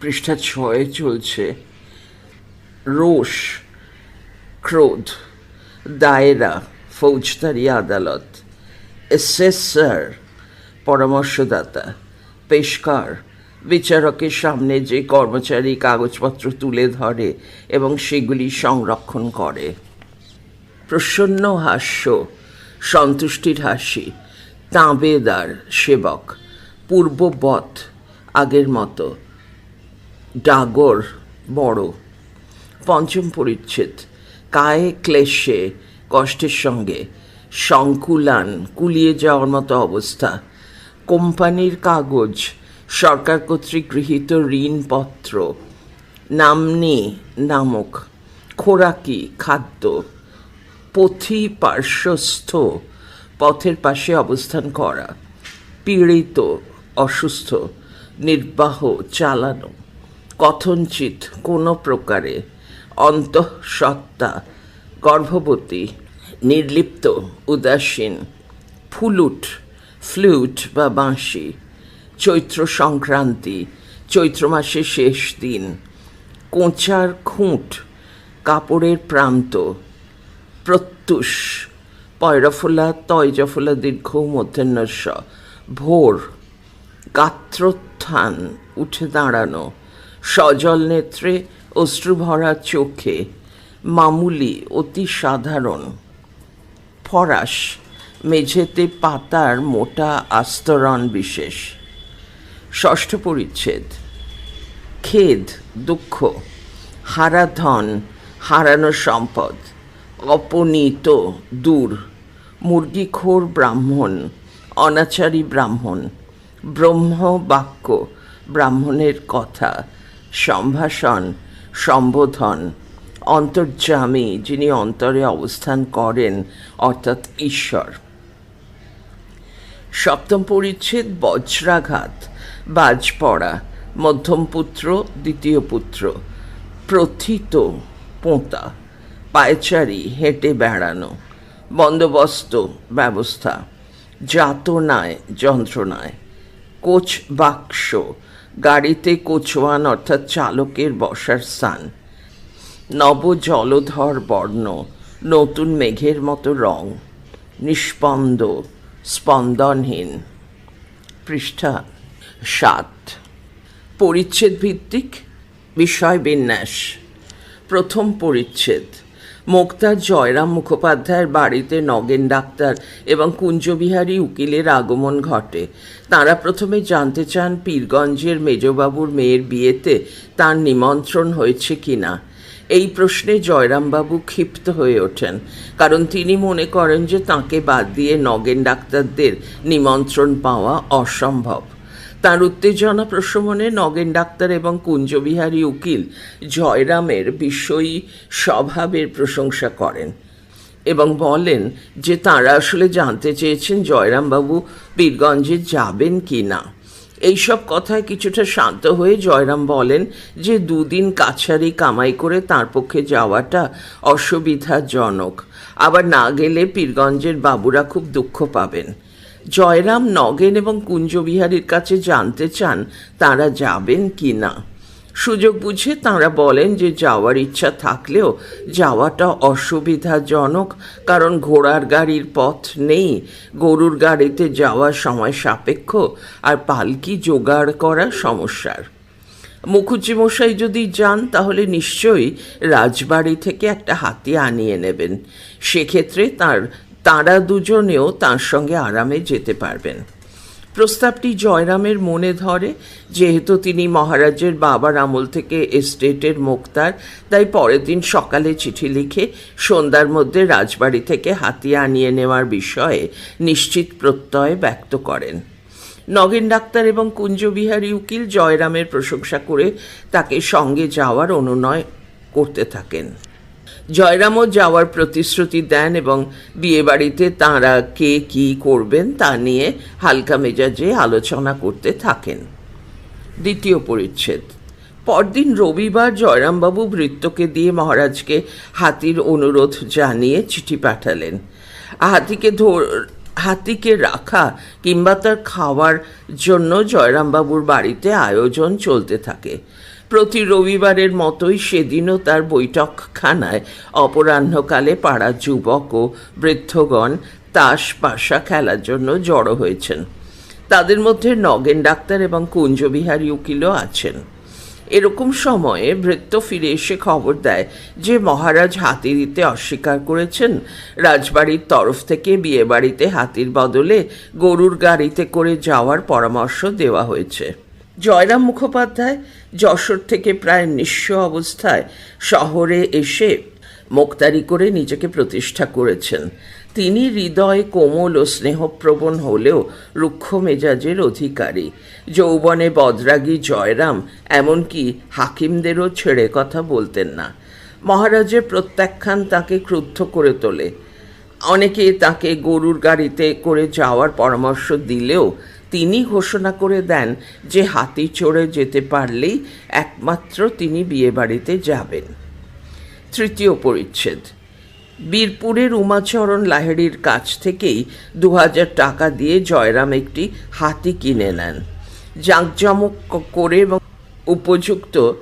পৃষ্ঠা ছয়ে চলছে রোষ, ক্রোধ, দায়রা, ফৌজদারি, আদালত এসেসর পরামর্শদাতা, পেশকার, বিচারকের সামনে যে কর্মচারী কাগজপত্র তুলে ধরে এবং সেগুলি সংরক্ষণ করে। প্রসন্ন হাস্য, সন্তুষ্টির হাসি, তাঁবেদার সেবক, পূর্ববৎ আগের মতো ডাগর, বড়, পঞ্চম পরিচ্ছেদ, কায়ে ক্লেশে, কষ্টের সঙ্গে, সংকুলান, কুলিয়ে যাওয়ার মতো অবস্থা, কোম্পানির কাগজ, সরকার কর্তৃক গৃহীত ঋণপত্র, নামনি, নামক, খোরাকি, খাদ্য, পথি পার্শ্বস্থ, পথের পাশে অবস্থান করা, পীড়িত, অসুস্থ, নির্বাহ, চালানো। কথঞ্চিত কোনো প্রকারে অন্তঃসত্ত্বা, গর্ভবতী, নির্লিপ্ত, উদাসীন, ফুলুট, ফ্লুট বা বাঁশি, চৈত্র সংক্রান্তি, চৈত্র মাসের শেষ দিন, কোঁচার খুঁট, কাপড়ের প্রান্ত, প্রত্যুষ, পয়রাফোলা, তয়জাফোলা, দীর্ঘ মধ্যাহ্নস্ব ভোর, গাত্রোত্থান, উঠে দাঁড়ানো সজল নেত্রে অশ্রুভরা চোখে, মামুলি অতি সাধারণ। ফরাস, মেঝেতে পাতার মোটা আস্তরণ বিশেষ। ষষ্ঠ পরিচ্ছেদ, খেদ, দুঃখ হারা ধন হারানো সম্পদ, অপনীত, দূর, মুরগিখোর ব্রাহ্মণ, অনাচারী ব্রাহ্মণ, ব্রহ্ম বাক্য, ব্রাহ্মণের কথা সম্ভাষণ, সম্বোধন, অন্তর্যামী যিনি অন্তরে অবস্থান করেন, অর্থাৎ ঈশ্বর। সপ্তম পরিচ্ছেদ, বজ্রাঘাত বাজ পড়া মধ্যম পুত্র, দ্বিতীয় পুত্র, প্রথিত পোঁতা, পায়চারি, হেঁটে বেড়ানো, বন্দোবস্ত ব্যবস্থা, যাতনায়, যন্ত্রণায়, কোচ বাক্স গাড়িতে কোচওয়ান অর্থাৎ চালকের বসার স্থান। নব জলধর বর্ণ, নতুন মেঘের মতো রং, নিষ্পন্দ, স্পন্দনহীন। পৃষ্ঠা সাত। পরিচ্ছেদ ভিত্তিক বিষয় বিন্যাস। প্রথম পরিচ্ছেদ। মুক্তার জয়রাম মুখোপাধ্যায়ের বাড়িতে নগেন ডাক্তার এবং কুঞ্জবিহারী উকিলের আগমন ঘটে। তারা প্রথমে জানতে চান পীরগঞ্জের মেজবাবুর মেয়ের বিয়েতে তার নিমন্ত্রণ হয়েছে কিনা। এই প্রশ্নে জয়রামবাবু ক্ষিপ্ত হয়ে ওঠেন, কারণ তিনি মনে করেন যে তাকে বাদ দিয়ে নগেন ডাক্তারদের নিমন্ত্রণ পাওয়া অসম্ভব। তার উত্তেজনা প্রশমনে নগেন ডাক্তার এবং কুঞ্জবিহারী উকিল জয়রামের বিষয়ী স্বভাবের প্রশংসা করেন এবং বলেন যে তারা আসলে জানতে চেয়েছেন জয়রামবাবু বীরগঞ্জে যাবেন কি না। এইসব কথায় কিছুটা শান্ত হয়ে জয়রাম বলেন যে দুদিন কাছারি কামাই করে তার পক্ষে যাওয়াটা অসুবিধাজনক। আবার না গেলে পীরগঞ্জের বাবুরা খুব দুঃখ পাবেন। জয়রাম নগেন এবং কুঞ্জবিহারীর কাছে জানতে চান তারা যাবেন কি না সুযোগ বুঝে তাঁরা বলেন যে যাওয়ার ইচ্ছা থাকলেও যাওয়াটা অসুবিধাজনক, কারণ ঘোড়ার গাড়ির পথ নেই, গরুর গাড়িতে যাওয়ার সময় সাপেক্ষ আর পালকি জোগাড় করা সমস্যার। মুখুজ্জি মশাই যদি যান, তাহলে নিশ্চয়ই রাজবাড়ি থেকে একটা হাতি আনিয়ে নেবেন। সেক্ষেত্রে তার তারা দুজনেও তার সঙ্গে আরামে যেতে পারবেন। প্রস্তাবটি জয়রামের মনে ধরে, যেহেতু তিনি মহারাজের বাবার আমল থেকে এস্টেটের মোক্তার, তাই পরের দিন সকালে চিঠি লিখে সন্ধ্যার মধ্যে রাজবাড়ি থেকে হাতি আনিয়ে নেওয়ার বিষয়ে নিশ্চিত প্রত্যয় ব্যক্ত করেন। নগেন ডাক্তার এবং কুঞ্জবিহারী উকিল জয়রামের প্রশংসা করে তাকে সঙ্গে যাওয়ার অনুনয় করতে থাকেন। জয়রামও যাওয়ার প্রতিশ্রুতি দেন এবং বিয়েবাড়িতে তাঁরা কে কী করবেন তা নিয়ে হালকা মেজাজে আলোচনা করতে থাকেন। দ্বিতীয় পরিচ্ছেদ। পরদিন রবিবার জয়রামবাবু ভৃত্যকে দিয়ে মহারাজকে হাতির অনুরোধ জানিয়ে চিঠি পাঠালেন। হাতিকে ধর, হাতিকে রাখা কিংবা তার খাওয়ার জন্য জয়রামবাবুর বাড়িতে আয়োজন চলতে থাকে। প্রতি রবিবারের মতোই সেদিনও তার বৈঠকখানায় অপরাহ্নকালে পাড়া যুবক ও বৃদ্ধগণ তাস পাশা খেলার জন্য জড়ো হয়েছেন। তাদের মধ্যে নগেন ডাক্তার এবং কুঞ্জবিহারী উকিলও আছেন। এরকম সময়ে ভৃত্য ফিরে এসে খবর দেয় যে মহারাজ হাতি দিতে অস্বীকার করেছেন। রাজবাড়ির তরফ থেকে বিয়ে বাড়িতে হাতির বদলে গরুর গাড়িতে করে যাওয়ার পরামর্শ দেওয়া হয়েছে। জয়রাম মুখোপাধ্যায় যশোর থেকে প্রায় নিঃস্ব অবস্থায় শহরে এসে মোক্তারি করে নিজেকে প্রতিষ্ঠা করেছেন। তিনি হৃদয় কোমল ও স্নেহপ্রবণ হলেও রুক্ষ মেজাজের অধিকারী। যৌবনে বদরাগী জয়রাম এমনকি হাকিমদেরও ছেড়ে কথা বলতেন না। মহারাজের প্রত্যাখ্যান তাকে ক্রুদ্ধ করে তোলে। অনেকে তাকে গরুর গাড়িতে করে যাওয়ার পরামর্শ দিলেও তিনি ঘোষণা করে দেন যে হাতি চড়ে যেতে পারলেই একমাত্র তিনি বিয়েবাড়িতে যাবেন। তৃতীয় পরিচ্ছেদ। বীরপুরের উমাচরণ লাহিড়ির কাছ থেকেই দু হাজার টাকা দিয়ে জয়রাম একটি হাতি কিনে নেন। জাঁকজমক করে এবং উপযুক্ত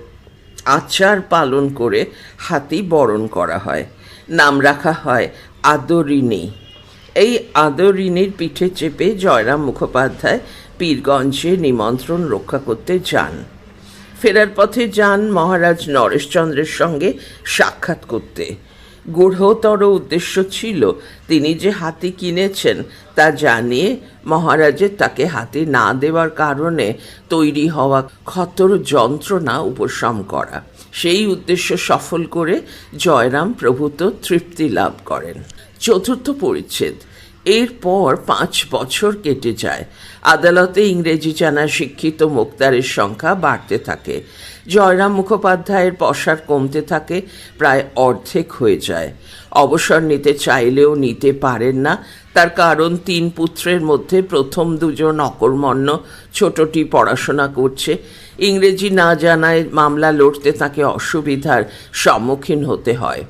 আচার পালন করে হাতি বরণ করা হয়। নাম রাখা হয় আদরিনী এই আদরিনীর পিঠে চেপে জয়রাম মুখোপাধ্যায় পীরগঞ্জে নিমন্ত্রণ রক্ষা করতে যান। ফেরার পথে যান মহারাজ নরেশচন্দ্রের সঙ্গে সাক্ষাৎ করতে। গূঢ়তর উদ্দেশ্য ছিল তিনি যে হাতি কিনেছেন তা জানিয়ে মহারাজের তাকে হাতি না দেওয়ার কারণে তৈরি হওয়া ক্ষতর যন্ত্রণা উপশম করা। সেই উদ্দেশ্য সফল করে জয়রাম প্রভূত তৃপ্তি লাভ করেন। চতুর্থ পরিচ্ছেদ। এরপর পাঁচ বছর কেটে যায়। আদালতে ইংরেজি জানা শিক্ষিত মোক্তারের সংখ্যা বাড়তে থাকে। জয়রাম মুখোপাধ্যায়ের পসার কমতে থাকে, প্রায় অর্ধেক হয়ে যায়। অবসর নিতে চাইলেও নিতে পারেন না। তার কারণ, তিন পুত্রের মধ্যে প্রথম দুজন অকর্মণ্য, ছোটটি পড়াশোনা করছে। ইংরেজি না জানায় মামলা লড়তে তাকে অসুবিধার সম্মুখীন হতে হয়।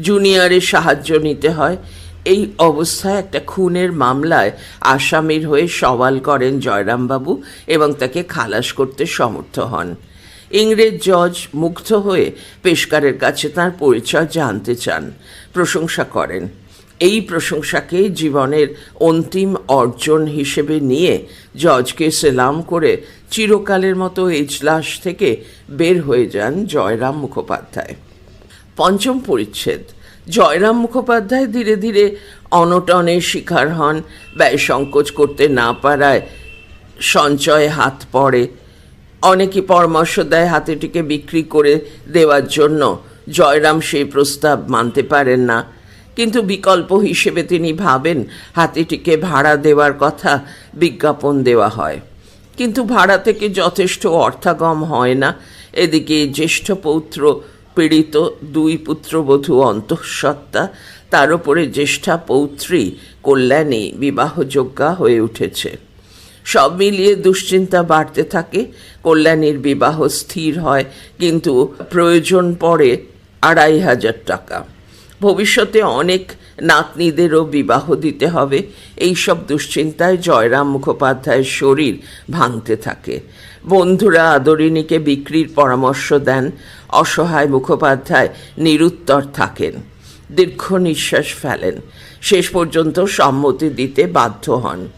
জুনিয়রের সাহায্য নিতে হয়। এই অবস্থায় একটা খুনের মামলায় আসামির হয়ে সওয়াল করেন জয়রামবাবু এবং তাকে খালাস করতে সমর্থ হন। ইংরেজ জজ মুগ্ধ হয়ে পেশকারের কাছে তার পরিচয় জানতে চান। প্রশংসা করেন। এই প্রশংসাকে জীবনের অন্তিম অর্জন হিসেবে নিয়ে জজকে সেলাম করে চিরকালের মতো এজলাস থেকে বের হয়ে যান জয়রাম মুখোপাধ্যায়। পঞ্চম পরিচ্ছেদ। জয়রাম মুখোপাধ্যায় ধীরে ধীরে অনটনের শিকার হন। ব্যয় সংকোচ করতে না পারায় সঞ্চয়ে হাত পড়ে। অনেকে পরামর্শ দেয় হাতিটিকে বিক্রি করে দেওয়ার জন্য। জয়রাম সেই প্রস্তাব মানতে পারেন না। কিন্তু বিকল্প হিসেবে তিনি ভাবেন হাতিটিকে ভাড়া দেওয়ার কথা বিজ্ঞাপন দেওয়া হয়। কিন্তু ভাড়া থেকে যথেষ্ট অর্থাগম হয় না। এদিকে জ্যেষ্ঠ পৌত্র পীড়িত দুই পুত্রবধূ অন্তঃসত্ত্বা, তার ওপরে জ্যেষ্ঠা পৌত্রী কল্যাণী বিবাহযোগ্যা হয়ে উঠেছে। সব মিলিয়ে দুশ্চিন্তা বাড়তে থাকে, কল্যাণীর বিবাহ স্থির হয়, কিন্তু প্রয়োজন পড়ে আড়াই হাজার টাকা। ভবিষ্যতে অনেক নাতনিদেরও বিবাহ দিতে হবে। এই সব দুশ্চিন্তায় জয়রাম মুখোপাধ্যায়ের শরীর ভাঙতে থাকে। বন্ধুরা আদরিণীকে বিক্রির পরামর্শ দেন। অসহায় মুখোপাধ্যায় নিরুত্তর থাকেন। দীর্ঘ নিঃশ্বাস ফেলেন। শেষ পর্যন্ত সম্মতি দিতে বাধ্য হন।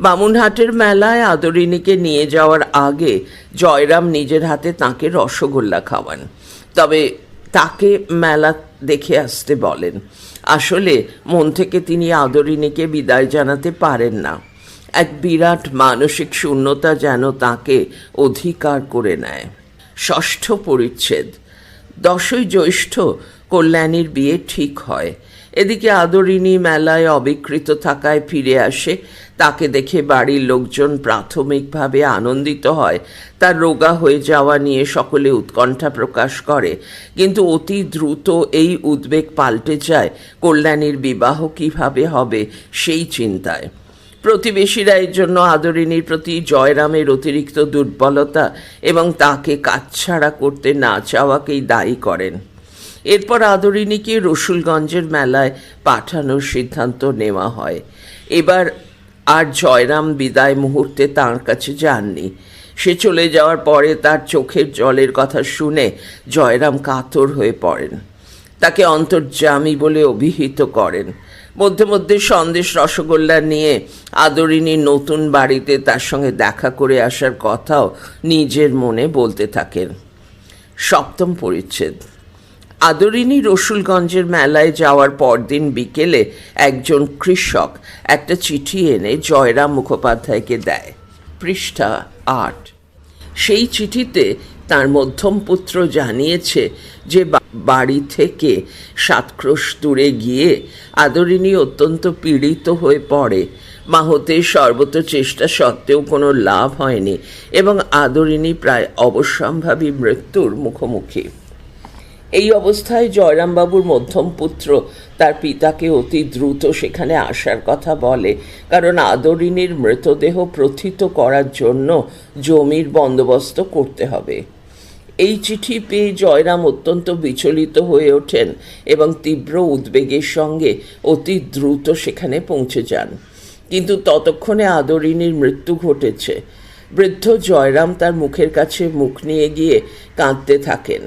বামুনহাটের মেলায় আদরিনীকে নিয়ে যাওয়ার আগে জয়রাম নিজের হাতে তাকে রসগোল্লা খাওয়ান। তবে তাকে মেলা দেখে আসতে বলেন। আসলে মন থেকে তিনি আদরিনীকে বিদায় জানাতে পারেন না। এক বিরাট মানসিক শূন্যতা যেন তাকে অধিকার করে নেয়। ষষ্ঠ পরিচ্ছেদ। দশই জ্যৈষ্ঠ কল্যাণীর বিয়ে ঠিক হয়। এদিকে আদরিনী মেলায় অবিকৃত থাকায় ফিরে আসে। তাকে দেখে বাড়ির লোকজন প্রাথমিকভাবে আনন্দিত হয়। তার রোগা হয়ে যাওয়া নিয়ে সকলে উৎকণ্ঠা প্রকাশ করে। কিন্তু অতি দ্রুত এই উদ্বেগ পাল্টে যায়। কল্যাণীর বিবাহ কীভাবে হবে সেই চিন্তায়। প্রতিবেশীরা এর জন্য আদরিনীর প্রতি জয়রামের অতিরিক্ত দুর্বলতা এবং তাকে কাছছাড়া করতে না চাওয়াকেই দায়ী করেন। এরপর আদরিনীকে রসুলগঞ্জের মেলায় পাঠানোর সিদ্ধান্ত নেওয়া হয়। এবার আর জয়রাম বিদায় মুহূর্তে তার কাছে যাননি। সে চলে যাওয়ার পরে তার চোখের জলের কথা শুনে জয়রাম কাতর হয়ে পড়েন। তাকে অন্তর্যামী বলে অভিহিত করেন। মধ্যে মধ্যে সন্দেশ রসগোল্লা নিয়ে আদরিনী নতুন বাড়িতে তার সঙ্গে দেখা করে আসার কথাও নিজের মনে বলতে থাকেন। সপ্তম পরিচ্ছেদ। আদরিনী রসুলগঞ্জের মেলায় যাওয়ার পরদিন বিকেলে একজন কৃষক একটা চিঠি এনে জয়রাম মুখোপাধ্যায়কে দেয়। পৃষ্ঠা আট। সেই চিঠিতে তার মধ্যম পুত্র জানিয়েছে যে বাড়ি থেকে সাতক্রোশ দূরে গিয়ে আদরিনী অত্যন্ত পীড়িত হয়ে পড়ে। মাহতে সর্বত চেষ্টা সত্ত্বেও কোনো লাভ হয়নি এবং আদরিনী প্রায় অবশ্যম্ভাবী মৃত্যুর মুখোমুখি। এই অবস্থায় জয়রামবাবুর মধ্যম পুত্র তার পিতাকে অতি দ্রুত সেখানে আসার কথা বলে, কারণ আদরিনীর মৃতদেহ প্রথিত করার জন্য জমির বন্দোবস্ত করতে হবে। এই চিঠি পেয়ে জয়রাম অত্যন্ত বিচলিত হয়ে ওঠেন এবং তীব্র উদ্বেগের সঙ্গে অতি দ্রুত সেখানে পৌঁছে যান। কিন্তু ততক্ষণে আদরিনীর মৃত্যু ঘটেছে। বৃদ্ধ জয়রাম তার মুখের কাছে মুখ নিয়ে গিয়ে কাঁদতে থাকেন।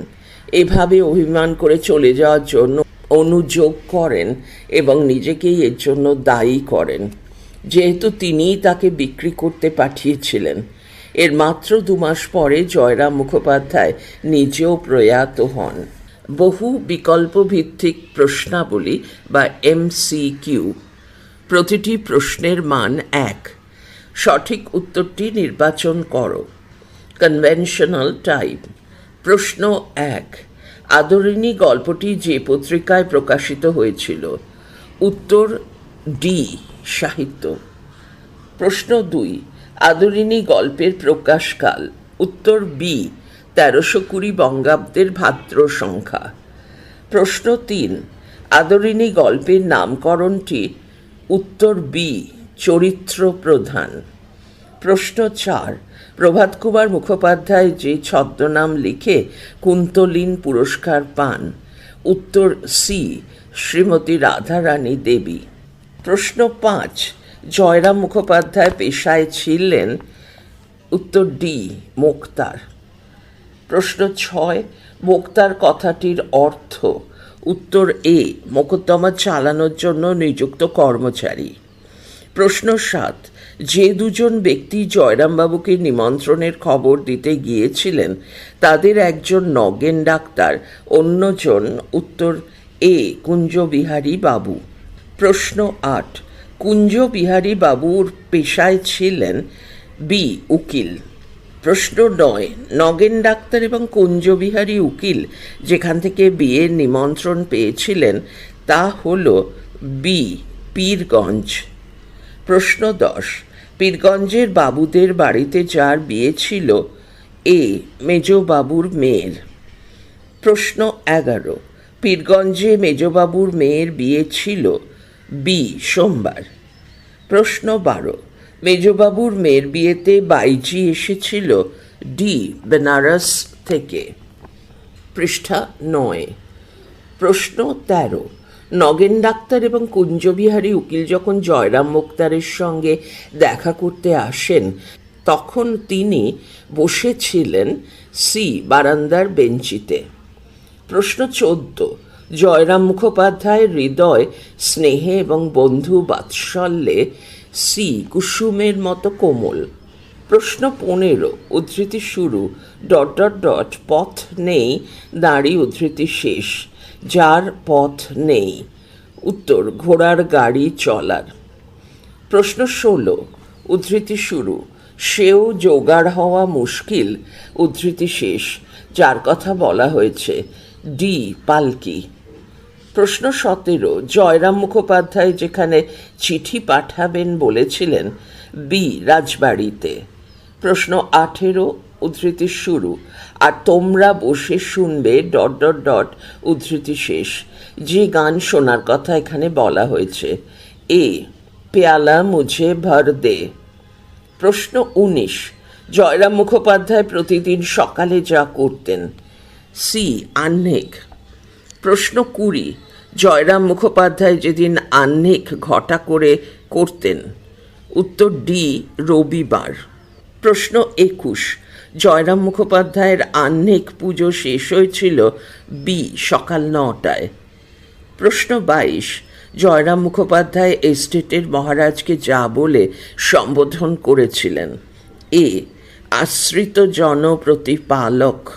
এভাবে অভিমান করে চলে যাওয়ার জন্য অনুযোগ করেন এবং নিজেকেই এর জন্য দায়ী করেন। যেহেতু তিনিই তাকে বিক্রি করতে পাঠিয়েছিলেন। এর মাত্র দু মাস পরে জয়রাম মুখোপাধ্যায় নিজেও প্রয়াত হন। বহু বিকল্প ভিত্তিক প্রশ্নাবলী বা এমসিকিউ। প্রতিটি প্রশ্নের মান এক। সঠিক উত্তরটি নির্বাচন করো। কনভেনশনাল টাইপ প্রশ্ন এক। আদরিনী গল্পটি যে পত্রিকায় প্রকাশিত হয়েছিল। উত্তর ডি সাহিত্য। প্রশ্ন দুই। আদরিনী গল্পের প্রকাশকাল। উত্তর বি তেরোশো কুড়ি বঙ্গাব্দের ভাদ্র সংখ্যা। প্রশ্ন তিন। আদরিনী গল্পের নামকরণটি উত্তর বি চরিত্র প্রধান প্রশ্ন চার প্রভাত কুমার মুখোপাধ্যায় যে ছদ্মনাম লিখে কুন্তলীন পুরস্কার পান, উত্তর সি, শ্রীমতী রাধারানী দেবী। প্রশ্ন পাঁচ, জয়রাম মুখোপাধ্যায় পেশায় ছিলেন, উত্তর ডি, মোক্তার। প্রশ্ন ছয়, মোক্তার কথাটির অর্থ, উত্তর এ, মোকদ্দমা চালানোর জন্য নিযুক্ত কর্মচারী। প্রশ্ন সাত যে দুজন ব্যক্তি জয়রামবাবুকে নিমন্ত্রণের খবর দিতে গিয়েছিলেন, তাদের একজন নগেন ডাক্তার, অন্যজন উত্তর এ কুঞ্জবিহারী বাবু। প্রশ্ন আট, কুঞ্জবিহারী বাবুর পেশায় ছিলেন বি উকিল। প্রশ্ন নয়, নগেন ডাক্তার এবং কুঞ্জবিহারী উকিল যেখান থেকে বিয়ের নিমন্ত্রণ পেয়েছিলেন, তা হল বি, পীরগঞ্জ। প্রশ্ন দশ পীরগঞ্জের বাবুদের বাড়িতে যার বিয়ে ছিল, এ মেজবাবুর মেয়ের। প্রশ্ন এগারো। পীরগঞ্জে মেজবাবুর মেয়ের বিয়ে ছিল বি সোমবার। প্রশ্ন বারো। মেজবাবুর মেয়ের বিয়েতে বাইজি এসেছিল ডি বেনারস থেকে। পৃষ্ঠা নয়। প্রশ্ন তেরো। নগেন ডাক্তার এবং কুঞ্জবিহারী উকিল যখন জয়রাম মুক্তারের সঙ্গে দেখা করতে আসেন, তখন তিনি বসেছিলেন সি বারান্দার বেঞ্চিতে। প্রশ্ন চোদ্দ। জয়রাম মুখোপাধ্যায়ের হৃদয়, স্নেহে এবং বন্ধু বাৎসল্যে সি কুসুমের মতো কোমল। প্রশ্ন পনেরো। উদ্ধৃতি শুরু। ডট ডট ডট, পথ নেই, দাঁড়ি উদ্ধৃতি শেষ। যার পথ নেই। উত্তর, ঘোড়ার গাড়ি চলার। প্রশ্ন ষোলো, উদ্ধৃতি শুরু। সেও জোগাড় হওয়া মুশকিল, উদ্ধৃতি শেষ। যার কথা বলা হয়েছে, ডি, পালকি। প্রশ্ন সতেরো, জয়রাম মুখোপাধ্যায় যেখানে চিঠি পাঠাবেন বলেছিলেন, বি, রাজবাড়িতে। প্রশ্ন আঠেরো উদ্ধৃতি শুরু। আর তোমরা বসে শুনবে ডট ডট ডট উদ্ধৃতি শেষ। যে গান শোনার কথা এখানে বলা হয়েছে। এ, পেয়ালা মুঝে ভর দে। প্রশ্ন উনিশ, জয়রাম মুখোপাধ্যায় প্রতিদিন সকালে যা করতেন। সি আহ্নিক প্রশ্ন কুড়ি, জয়রাম মুখোপাধ্যায় যেদিন আহ্নিক ঘটা করে করতেন। উত্তর ডি, রবিবার। প্রশ্ন একুশ জয়রাম মুখোপাধ্যায়ের আহ্নিক পুজো শেষ হয়েছিল বি সকাল নটায়। প্রশ্ন বাইশ, জয়রাম মুখোপাধ্যায় এস্টেটের মহারাজকে যা বলে সম্বোধন করেছিলেন। এ, আশ্রিত জনপ্রতিপালক।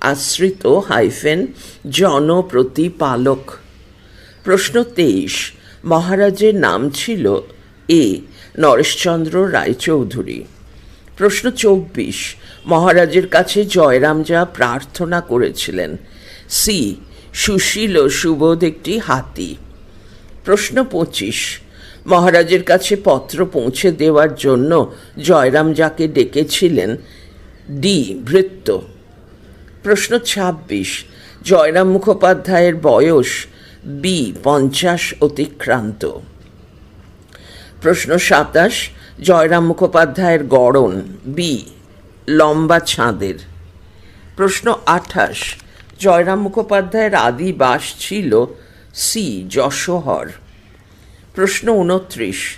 আশ্রিত হাইফেন জনপ্রতিপালক। প্রশ্ন তেইশ, মহারাজের নাম ছিল এ, নরেশচন্দ্র রায়চৌধুরী। প্রশ্ন চব্বিশ মহারাজের কাছে জয়রাম যা প্রার্থনা করেছিলেন। সি, সুশীল ও সুবোধ একটি হাতি। প্রশ্ন পঁচিশ, মহারাজের কাছে পত্র পৌঁছে দেওয়ার জন্য জয়রাম যাকে ডেকেছিলেন ডি, ভৃত্য। প্রশ্ন ছাব্বিশ, জয়রাম মুখোপাধ্যায়ের বয়স বি, পঞ্চাশ, অতিক্রান্ত। প্রশ্ন সাতাশ, জয়রাম মুখোপাধ্যায়ের গড়ন বি লম্বা ছাঁদের প্রশ্ন আঠাশ। জয়রাম মুখোপাধ্যায়ের আদি বাস ছিল সি যশোহর। প্রশ্ন উনত্রিশ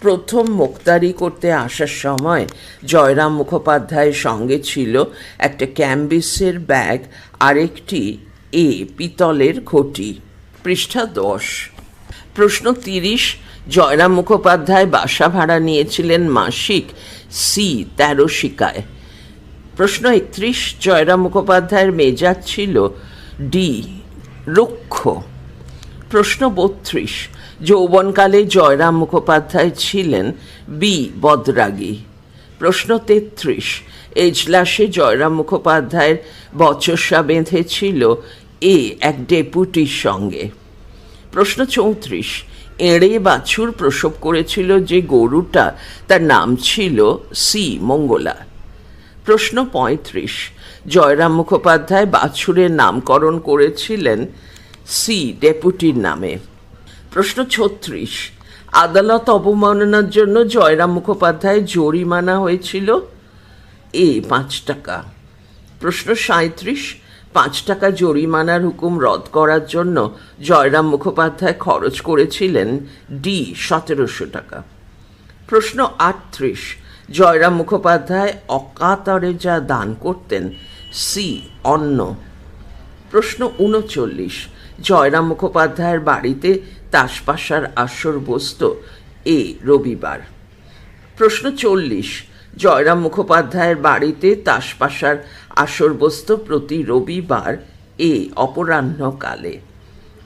প্রথম মুক্তারি করতে আসার সময় জয়রাম মুখোপাধ্যায়ের সঙ্গে ছিল একটা ক্যাম্বিসের ব্যাগ, আরেকটি এ পিতলের ঘটি। পৃষ্ঠা দশ। প্রশ্ন তিরিশ। জয়রাম মুখোপাধ্যায় বাসা ভাড়া নিয়েছিলেন মাসিক সি তেরো শিকায়। প্রশ্ন একত্রিশ জয়রাম মুখোপাধ্যায়ের মেজাজ ছিল ডি, রুক্ষ। প্রশ্ন বত্রিশ, যৌবনকালে জয়রাম মুখোপাধ্যায় ছিলেন বি, বদরাগী। প্রশ্ন তেত্রিশ, এজলাসে জয়রাম মুখোপাধ্যায়ের বচসা বেঁধেছিল এ, এক ডেপুটির সঙ্গে। প্রশ্ন চৌত্রিশ, এড়ে বাছুর প্রসব করেছিল যে গরুটা তার নাম ছিল সি, মঙ্গলা। প্রশ্ন পঁয়ত্রিশ। জয়রাম মুখোপাধ্যায় বাছুরের নামকরণ করেছিলেন সি ডেপুটির নামে। প্রশ্ন ছত্রিশ। আদালত অবমাননার জন্য জয়রাম মুখোপাধ্যায় জরিমানা হয়েছিল? এ, পাঁচ টাকা। প্রশ্ন সাঁত্রিশ পাঁচ টাকা জরিমানার হুকুম রদ করার জন্য জয়রাম মুখোপাধ্যায় খরচ করেছিলেন ডি, সতেরোশো টাকা। প্রশ্ন আটত্রিশ। জয়রাম মুখোপাধ্যায় অকাতরে যা দান করতেন। সি, অন্ন। প্রশ্ন উনচল্লিশ। জয়রাম মুখোপাধ্যায়ের বাড়িতে তাসপাশার আসর বসত এ রবিবার। প্রশ্ন চল্লিশ। জয়রাম মুখোপাধ্যায়ের বাড়িতে তাসপাশার আসর বসত প্রতি রবিবার এ অপরাহ্নকালে।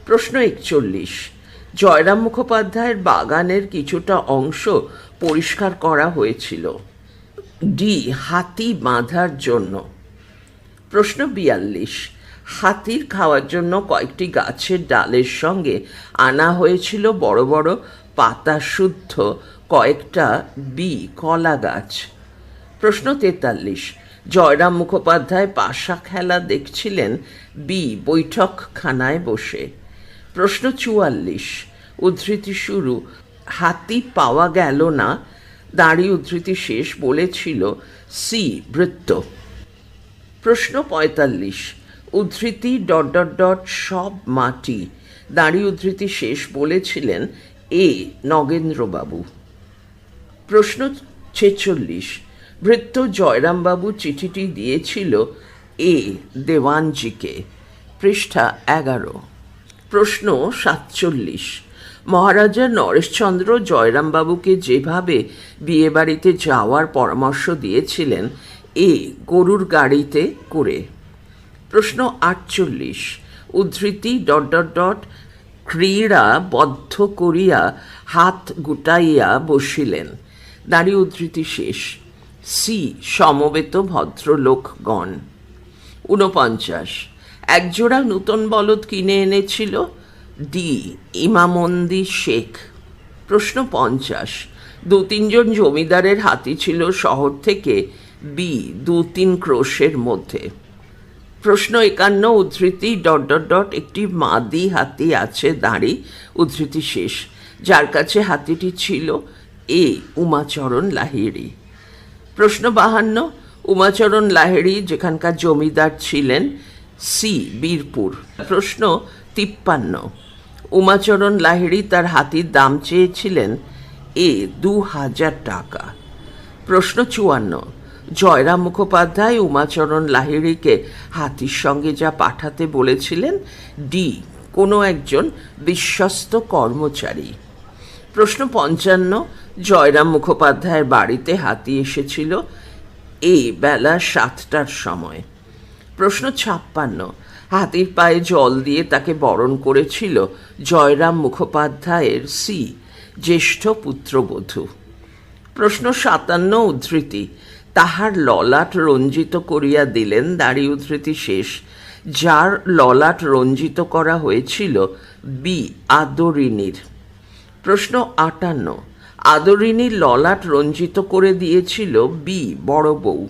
প্রশ্ন একচল্লিশ। জয়রাম মুখোপাধ্যায়ের বাগানের কিছুটা অংশ পরিষ্কার করা হয়েছিল। ডি হাতি বাঁধার জন্য। প্রশ্ন বিয়াল্লিশ। হাতির খাওয়ার জন্য কয়েকটি গাছের ডালের সঙ্গে আনা হয়েছিল বড় বড় পাতা শুদ্ধ কয়েকটা বি কলা গাছ। প্রশ্ন তেতাল্লিশ। জয়রাম মুখোপাধ্যায় পাশা খেলা দেখছিলেন বি বৈঠকখানায় বসে। প্রশ্ন চুয়াল্লিশ, উদ্ধৃতি শুরু। হাতি পাওয়া গেল না, দাঁড়ি উদ্ধৃতি শেষ বলেছিল সি বৃত্ত প্রশ্ন পঁয়তাল্লিশ, উদ্ধৃতি ডট ডট ডট সব মাটি, দাঁড়ি উদ্ধৃতি শেষ বলেছিলেন এ, নগেন্দ্রবাবু। প্রশ্ন ছেচল্লিশ ভৃত্য জয়রামবাবু চিঠিটি দিয়েছিল এ, দেওয়ানজিকে। পৃষ্ঠা এগারো। প্রশ্ন সাতচল্লিশ। মহারাজা নরেশচন্দ্র জয়রামবাবুকে যেভাবে বিয়েবাড়িতে যাওয়ার পরামর্শ দিয়েছিলেন, এ গরুর গাড়িতে করে। প্রশ্ন আটচল্লিশ। উদ্ধৃতি ডট ডট ডট ক্রীড়া বদ্ধ করিয়া হাত গুটাইয়া বসিলেন। দাঁড়ি উদ্ধৃতি শেষ। সি সমবেত ভদ্রলোকগণ। ঊনপঞ্চাশ। একজোড়া নূতন বলদ কিনে এনেছিল ডি ইমামন্দি শেখ। প্রশ্ন পঞ্চাশ, দু তিনজন জমিদারের হাতি ছিল শহর থেকে, বি দু তিন ক্রোশের মধ্যে। প্রশ্ন একান্ন, উদ্ধৃতি ডট ডট ডট একটি মাদি হাতি আছে, দাঁড়ি, উদ্ধৃতি শেষ। যার কাছে হাতিটি ছিল, এ উমাচরণ লাহিড়ি। প্রশ্ন বাহান্ন, উমাচরণ লাহিড়ি যেখানকার জমিদার ছিলেন সি, বীরপুর। প্রশ্ন, তিপ্পান্ন। উমাচরণ লাহিড়ি তার হাতির দাম চেয়েছিলেন এ দু হাজার টাকা। প্রশ্ন, চুয়ান্ন। জয়রাম মুখোপাধ্যায় উমাচরণ লাহিড়িকে হাতির সঙ্গে যা পাঠাতে বলেছিলেন, ডি, কোনো একজন বিশ্বস্ত কর্মচারী। প্রশ্ন, পঞ্চান্ন। জয়রাম মুখোপাধ্যায়ের বাড়িতে হাতি এসেছিল এ বেলা সাতটার সময়। প্রশ্ন ছাপ্পান্ন। হাতির পায়ে জল দিয়ে তাকে বরণ করেছিল জয়রাম মুখোপাধ্যায়ের সি জ্যেষ্ঠ পুত্রবধূ। প্রশ্ন সাতান্ন, উদ্ধৃতি। তাহার ললাট রঞ্জিত করিয়া দিলেন দাড়ি উদ্ধৃতি শেষ। যার ললাট রঞ্জিত করা হয়েছিল বি আদরিনীর। প্রশ্ন আটান্ন, আদরিনীর ললাট রঞ্জিত করে দিয়েছিল বি বড় বউ।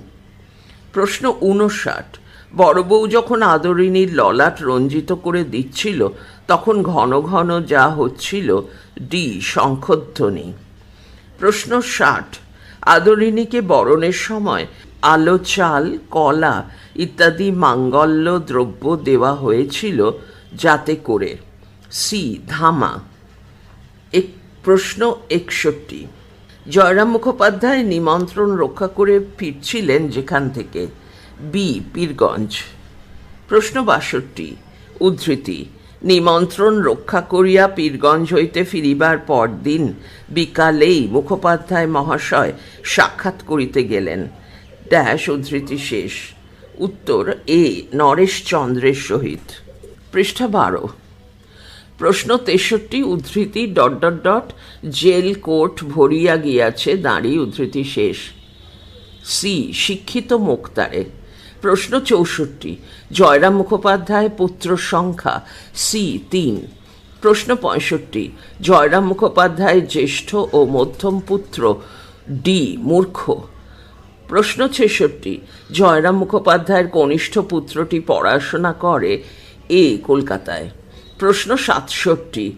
প্রশ্ন উনষাট বড় বউ যখন আদরিনীর ললাট রঞ্জিত করে দিচ্ছিল, তখন ঘন ঘন যা হচ্ছিল ডি শঙ্খধ্বনি। প্রশ্ন ষাট, আদরিণীকে বরণের সময় আলো, চাল, কলা ইত্যাদি মাঙ্গল্য দ্রব্য দেওয়া হয়েছিল যাতে করে। সি, ধামা। এক, প্রশ্ন একষট্টি, জয়রাম মুখোপাধ্যায় নিমন্ত্রণ রক্ষা করে ফিরছিলেন যেখান থেকে? বি, পীরগঞ্জ। প্রশ্ন বাষট্টি, উদ্ধৃতি, নিমন্ত্রণ রক্ষা করিয়া পীরগঞ্জ হইতে ফিরিবার পরদিন বিকালেই মুখোপাধ্যায় মহাশয় সাক্ষাৎ করিতে গেলেন। ড্যাশ, উদ্ধৃতি শেষ। উত্তর, এ নরেশ চন্দ্রের সহিত। পৃষ্ঠা বারো। প্রশ্ন তেষট্টি, উদ্ধৃতি, dot dot dot, jail, court ভরিয়া গিয়াছে, দাঁড়ি, উদ্ধৃতি শেষ। সি, শিক্ষিত মোক্তারে। প্রশ্ন চৌষট্টি। জয়রাম মুখোপাধ্যায় পুত্র সংখ্যা, সি তিন। প্রশ্ন পঁয়ষট্টি। জয়রাম মুখোপাধ্যায় জ্যেষ্ঠ ও মধ্যম পুত্র, ডি মূর্খ। প্রশ্ন ছেষট্টি। জয়রাম মুখোপাধ্যায়ের কনিষ্ঠ পুত্রটি পড়াশোনা করে এ কলকাতায়। প্রশ্ন সাতষট্টি।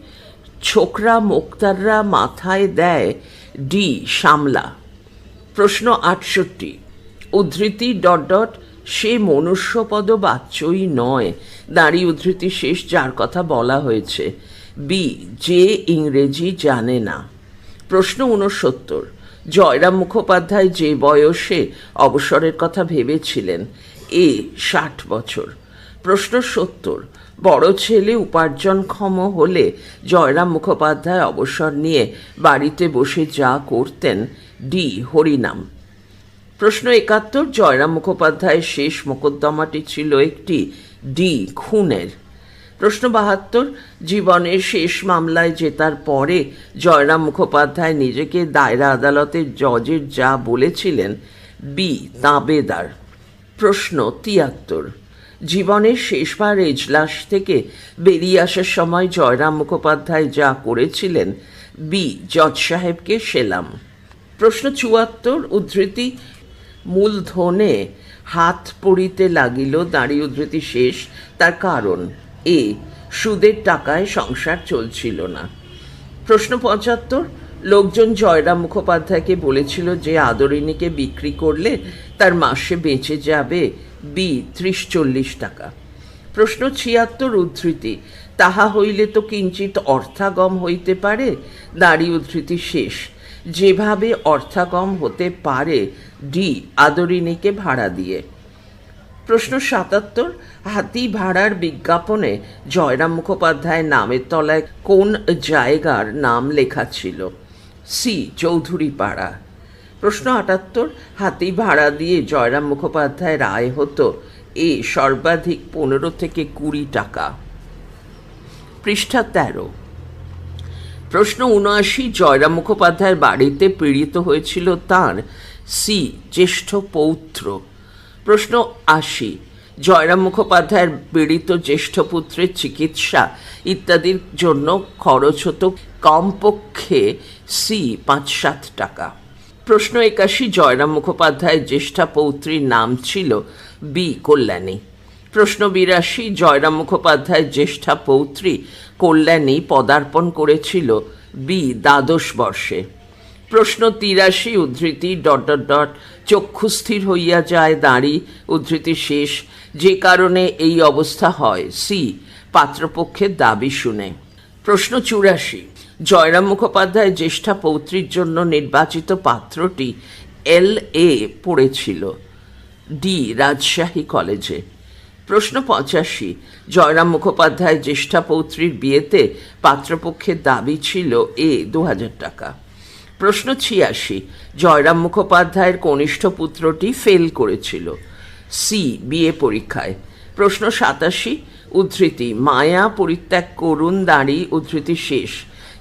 ছোকরা মোক্তাররা মাথায় দেয় ডি সামলা প্রশ্ন আটষট্টি। উদ্ধৃতি ডট ডট সে মনুষ্যপদ বাচ্চই নয়। দাঁড়ি উদ্ধৃতি শেষ যার কথা বলা হয়েছে। বি, যে ইংরেজি জানে না। প্রশ্ন উনসত্তর জয়রাম মুখোপাধ্যায় যে বয়সে অবসরের কথা ভেবেছিলেন, এ ষাট বছর। প্রশ্ন সত্তর। বড় ছেলে উপার্জনক্ষম হলে জয়রাম মুখোপাধ্যায় অবসর নিয়ে বাড়িতে বসে যা করতেন, ডি, হরিনাম। প্রশ্ন একাত্তর, জয়রাম মুখোপাধ্যায়ের শেষ মোকদ্দমাটি ছিল একটি ডি খুনের। প্রশ্ন বাহাত্তর, জীবনের শেষ মামলায় জেতার পরে জয়রাম মুখোপাধ্যায় নিজেকে দায়রা আদালতের জজের যা বলেছিলেন, বি তাঁবেদার। প্রশ্ন তিয়াত্তর, জীবনের শেষবার এজলাস থেকে বেরিয়ে আসার সময় জয়রাম মুখোপাধ্যায় যা করেছিলেন, বি জজ সাহেবকে সেলাম। প্রশ্ন চুয়াত্তর, উদ্ধৃতি মূলধনে হাত পড়িতে লাগিল দাঁড়ি উদ্ধৃতি শেষ। তার কারণ, এ, সুদের টাকায় সংসার চলছিল না। প্রশ্ন পঁচাত্তর, লোকজন জয়রাম মুখোপাধ্যায়কে বলেছিল যে আদরিণীকে বিক্রি করলে তার মাসে বেঁচে যাবে বি, ত্রিশ চল্লিশ টাকা। প্রশ্ন ছিয়াত্তর, উদ্ধৃতি, তাহা হইলে তো কিঞ্চিত অর্থাগম হইতে পারে? দাড়ি উদ্ধৃতি শেষ। যেভাবে অর্থাগম হতে পারে ডি, আদরিণীকে ভাড়া দিয়ে। প্রশ্ন সাতাত্তর, হাতি ভাড়ার বিজ্ঞাপনে জয়রাম মুখোপাধ্যায়ের নামের তলায় কোন জায়গার নাম লেখা ছিল? সি চৌধুরী পাড়া প্রশ্ন আটাত্তর, হাতি ভাড়া দিয়ে জয়রাম মুখোপাধ্যায়ের আয় হতো এ সর্বাধিক পনেরো থেকে কুড়ি টাকা। পৃষ্ঠা তেরো। প্রশ্ন উনআশি, জয়রাম মুখোপাধ্যায়ের বাড়িতে পীড়িত হয়েছিল তার সি, জ্যেষ্ঠ পৌত্র। প্রশ্ন আশি, জয়রাম মুখোপাধ্যায়ের পীড়িত জ্যেষ্ঠ পুত্রের চিকিৎসা ইত্যাদির জন্য খরচ হতো কমপক্ষে সি, পাঁচ, সাত টাকা। প্রশ্ন একাশি, জয়রাম মুখোপাধ্যায়ের জ্যেষ্ঠা পৌত্রীর নাম ছিল বি, কল্যাণী। প্রশ্ন বিরাশি জয়রাম মুখোপাধ্যায় জ্যেষ্ঠা পৌত্রী কল্যাণী পদার্পণ করেছিল বি দ্বাদশ বর্ষে। প্রশ্ন তিরাশি, উদ্ধৃতি ডট ডট চক্ষুস্থির হইয়া যায়, দাঁড়ি, উদ্ধৃতি শেষ, যে কারণে এই অবস্থা হয়, সি, পাত্রপক্ষের দাবি শুনে। প্রশ্ন চুরাশি, জয়রাম মুখোপাধ্যায় জ্যেষ্ঠা পৌত্রীর জন্য নির্বাচিত পাত্রটি এল এ পড়েছিল, ডি, রাজশাহী কলেজে। প্রশ্ন পঁচাশি। জয়রাম মুখোপাধ্যায় জ্যেষ্ঠা পৌত্রীর বিয়েতে পাত্রপক্ষের দাবি ছিল এ দু হাজার টাকা। প্রশ্ন ছিয়াশি, জয়রাম মুখোপাধ্যায়ের কনিষ্ঠ পুত্রটি ফেল করেছিল। সি বিএ পরীক্ষায়। প্রশ্ন সাতাশি, উদ্ধৃতি, মায়া পরিত্যাগ করুন দাঁড়ি, উদ্ধৃতি শেষ।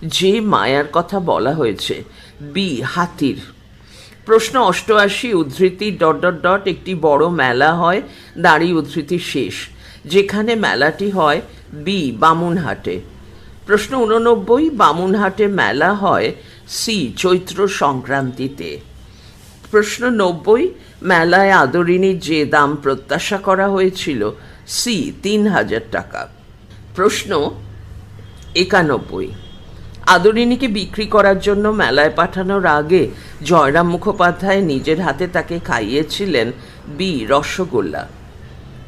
যে মায়ার কথা বলা হয়েছে, বি, হাতির। প্রশ্ন অষ্টআশি, উদ্ধৃতি ডট ডট ডট, একটি বড় মেলা হয়, দাঁড়ি উদ্ধৃতি শেষ। যেখানে মেলাটি হয় বি, বামুনহাটে। প্রশ্ন উননব্বই বামুনহাটে মেলা হয় সি, চৈত্র সংক্রান্তিতে। প্রশ্ন নব্বই, মেলায় আদরিনীর যে দাম প্রত্যাশা করা হয়েছিল, সি, তিন হাজার টাকা। প্রশ্ন একানব্বই আদরিনীকে বিক্রি করার জন্য মেলায় পাঠানোর আগে জয়রাম মুখোপাধ্যায় নিজের হাতে তাকে খাইয়েছিলেন বি. রসগোল্লা।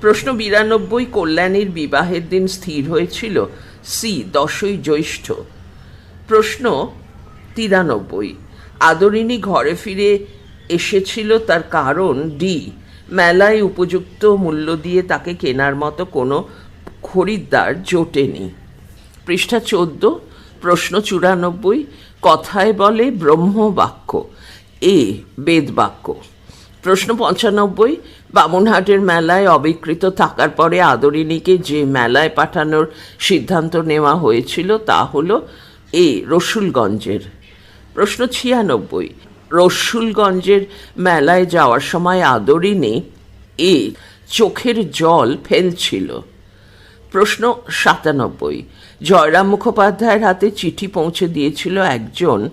প্রশ্ন বিরানব্বই, কল্যাণীর বিবাহের দিন স্থির হয়েছিল। সি. দশই জ্যৈষ্ঠ। প্রশ্ন তিরানব্বই, আদরিণী ঘরে ফিরে এসেছিল তার কারণ ডি। মেলায় উপযুক্ত মূল্য দিয়ে তাকে কেনার মতো কোনো খরিদ্দার জোটেনি। পৃষ্ঠা চোদ্দ, প্রশ্ন চুরানব্বই, কথায় বলে ব্রহ্মবাক্য। এ বেদবাক্য প্রশ্ন পঁচানব্বই বামুনহাটের মেলায় অবিকৃত থাকার পরে আদরিনীকে যে মেলায় পাঠানোর সিদ্ধান্ত নেওয়া হয়েছিল তা হল এ রসুলগঞ্জের। প্রশ্ন ছিয়ানব্বই, রসুলগঞ্জের মেলায় যাওয়ার সময় আদরিনী এ চোখের জল ফেলছিল। প্রশ্ন সাতানব্বই, জয়রাম মুখোপাধ্যায়ের হাতে চিঠি পৌঁছে দিয়েছিল একজন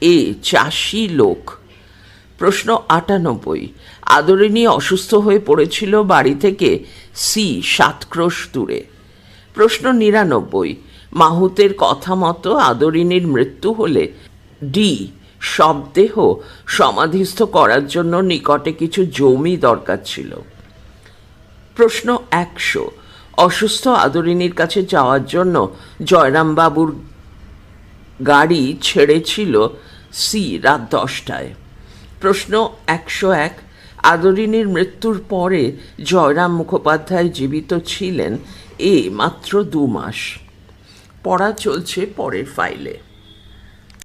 এ চাষি লোক। প্রশ্ন আটানব্বই। আদরিনী অসুস্থ হয়ে পড়েছিল বাড়ি থেকে সি সাতক্রোশ দূরে। প্রশ্ন নিরানব্বই। মাহুতের কথা মতো আদরিনীর মৃত্যু হলে ডি শবদেহ সমাধিস্থ করার জন্য নিকটে কিছু জমি দরকার ছিল। প্রশ্ন একশো। অসুস্থ আদরিনীর কাছে যাওয়ার জন্য জয়রামবাবুর গাড়ি ছেড়েছিল সি রাত দশটায়। প্রশ্ন একশো এক। আদরিনীর মৃত্যুর পরে জয়রাম মুখোপাধ্যায় জীবিত ছিলেন এ মাত্র দু মাস। পড়া চলছে পরের ফাইলে